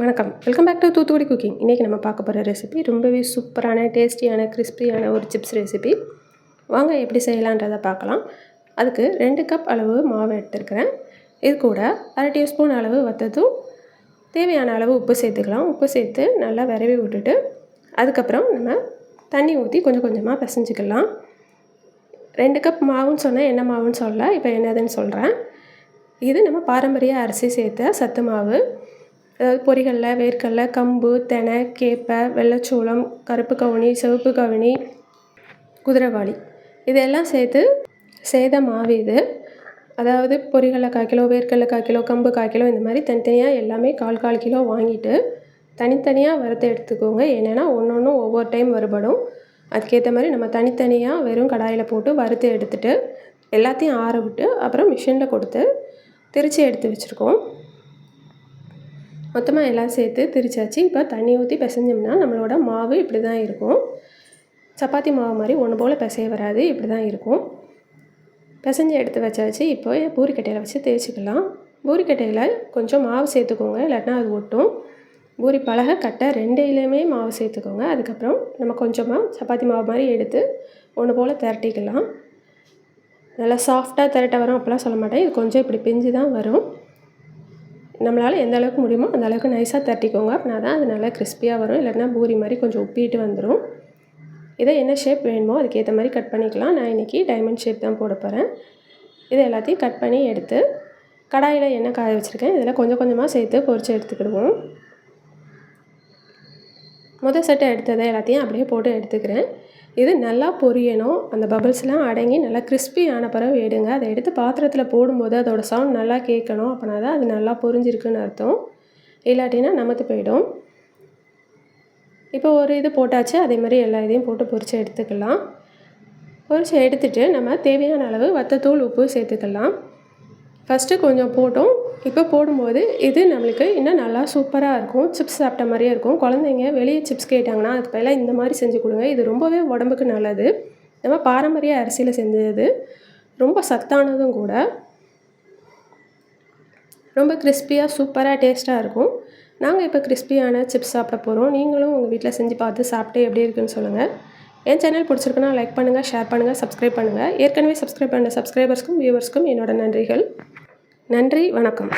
வணக்கம். Welcome back to Thoothukudi cooking இன்றைக்கி நம்ம பார்க்க போகிற ரெசிபி ரொம்பவே சூப்பரான டேஸ்டியான கிறிஸ்பியான ஒரு சிப்ஸ் ரெசிபி வாங்க எப்படி செய்யலான்றதை பார்க்கலாம். அதுக்கு ரெண்டு கப் அளவு மாவு எடுத்துருக்கிறேன். இது கூட அரை டீஸ்பூன் அளவு வத்ததும் தேவையான அளவு உப்பு சேர்த்துக்கலாம். உப்பு சேர்த்து நல்லா விரவி விட்டுட்டு அதுக்கப்புறம் நம்ம தண்ணி ஊற்றி கொஞ்சம் கொஞ்சமாக பிசைஞ்சிக்கலாம். ரெண்டு கப் மாவுன்னு சொன்னால் என்ன மாவுன்னு சொல்லல இப்போ என்னதுன்னு சொல்கிறேன் இது நம்ம பாரம்பரிய அரிசி சேர்த்த சத்து மாவு. அதாவது பொரிகளில் வேர்க்கடல கம்பு தெனை கேப்பை வெள்ளைச்சோளம் கருப்பு கவுனி சிவப்பு கவுனி குதிரைவாளி இதெல்லாம் சேர்த்து சேதம் மாவு இது. அதாவது பொரிகடல கால் கிலோ வேர்க்கடல கால் கிலோ கம்பு கால் கிலோ இந்த மாதிரி தனித்தனியாக எல்லாமே கால் கால் கிலோ வாங்கிட்டு தனித்தனியாக வறுத்து எடுத்துக்கோங்க. என்னென்னா ஒன்று ஒன்றும் ஒவ்வொரு டைம் வருபடும். அதுக்கேற்ற மாதிரி நம்ம தனித்தனியாக வெறும் கடாயில் போட்டு வறுத்து எடுத்துகிட்டு எல்லாத்தையும் ஆற விட்டு அப்புறம் மிஷினில் கொடுத்து திரித்து எடுத்து வச்சுருக்கோம். மொத்தமாக எல்லாம் சேர்த்து திரிச்சாச்சு. இப்போ தண்ணி ஊற்றி பிசைஞ்சோம்னா நம்மளோட மாவு இப்படி தான் இருக்கும். சப்பாத்தி மாவு மாதிரி ஒன்று போல் பிசைய வராது. இப்படி தான் இருக்கும். பிசைஞ்சு எடுத்து வச்சாச்சு. இப்போ பூரிக்கட்டையில் வச்சு தேய்ச்சிக்கலாம். பூரிக்கட்டையில் கொஞ்சம் மாவு சேர்த்துக்கோங்க. இல்லாட்டினா அது ஒட்டும். பூரி பலகை கட்டை ரெண்டையிலையுமே மாவு சேர்த்துக்கோங்க. அதுக்கப்புறம் நம்ம கொஞ்சமாக சப்பாத்தி மாவு மாதிரி எடுத்து ஒன்று போல் திரட்டிக்கலாம். நல்லா சாஃப்டாக திரட்ட வரும். அப்போலாம் சொல்ல மாட்டேன். இது கொஞ்சம் இப்படி பிஞ்சு தான் வரும். நம்மளால் எந்த அளவுக்கு முடியுமோ அந்த அளவுக்கு நைஸாக தட்டிக்கோங்க. அப்படின்னா தான் அது நல்லா கிறிஸ்பியாக வரும். இல்லைன்னா பூரி மாதிரி கொஞ்சம் உப்பிட்டு வந்துடும் இதை என்ன ஷேப் வேணுமோ அதுக்கேற்ற மாதிரி கட் பண்ணிக்கலாம். நான் இன்றைக்கி டைமண்ட் ஷேப் தான் போட போகிறேன் இதை எல்லாத்தையும் கட் பண்ணி எடுத்து கடாயில் எண்ணெய் காய வச்சுருக்கேன். இதில் கொஞ்சம் கொஞ்சமாக சேர்த்து பொறிச்சு எடுத்துக்கிடுவோம். முதல் செட்டை எடுத்ததை எல்லாத்தையும் அப்படியே போட்டு எடுத்துக்கிறேன். இது நல்லா பொரியணும். அந்த பபிள்ஸ்லாம் அடங்கி நல்லா கிறிஸ்பியான பிறகு எடுங்க. அதை எடுத்து பாத்திரத்தில் போடும்போது அதோட சவுண்ட் நல்லா கேட்கணும். அப்படின்னா தான் அது நல்லா பொரிஞ்சிருக்குன்னு அர்த்தம். இல்லாட்டினா நமத்து போயிடும். இப்போ ஒரு இது போட்டாச்சு. அதே மாதிரி எல்லா இதையும் போட்டு பொரிச்சு எடுத்துக்கலாம். பொரிச்சு எடுத்துகிட்டு நம்ம தேவையான அளவு வத்தத்தூள் உப்பு சேர்த்துக்கலாம். ஃபஸ்ட்டு கொஞ்சம் போட்டோம். இப்போ போடும்போது இது நம்மளுக்கு இன்னும் நல்லா சூப்பராக இருக்கும். சிப்ஸ் சாப்பிட்ட மாதிரியே இருக்கும். குழந்தைங்க வெளியே சிப்ஸ் கேட்டாங்கன்னா அதுக்கு பதிலாக இந்த மாதிரி செஞ்சு கொடுங்க. இது ரொம்பவே உடம்புக்கு நல்லது. நம்ம பாரம்பரிய அரிசியில் செஞ்சது ரொம்ப சத்தானதும் கூட. ரொம்ப கிறிஸ்பியாக சூப்பராக டேஸ்ட்டாக இருக்கும். நாங்கள் இப்போ கிறிஸ்பியான சிப்ஸ் சாப்பிட போகிறோம் நீங்களும் உங்கள் வீட்டில் செஞ்சு பார்த்து சாப்பிட்டு எப்படி இருக்குன்னு சொல்லுங்கள் என் சேனல் பிடிச்சிருக்குன்னா லைக் பண்ணுங்கள் ஷேர் பண்ணுங்கள் சப்ஸ்கிரைப் பண்ணுங்கள் ஏற்கனவே சப்ஸ்கிரைப் பண்ண சப்ஸ்கிரைபர்ஸ்க்கும் வியூவர்ஸ்க்கும் என்னோட நன்றிகள். நன்றி வணக்கம்.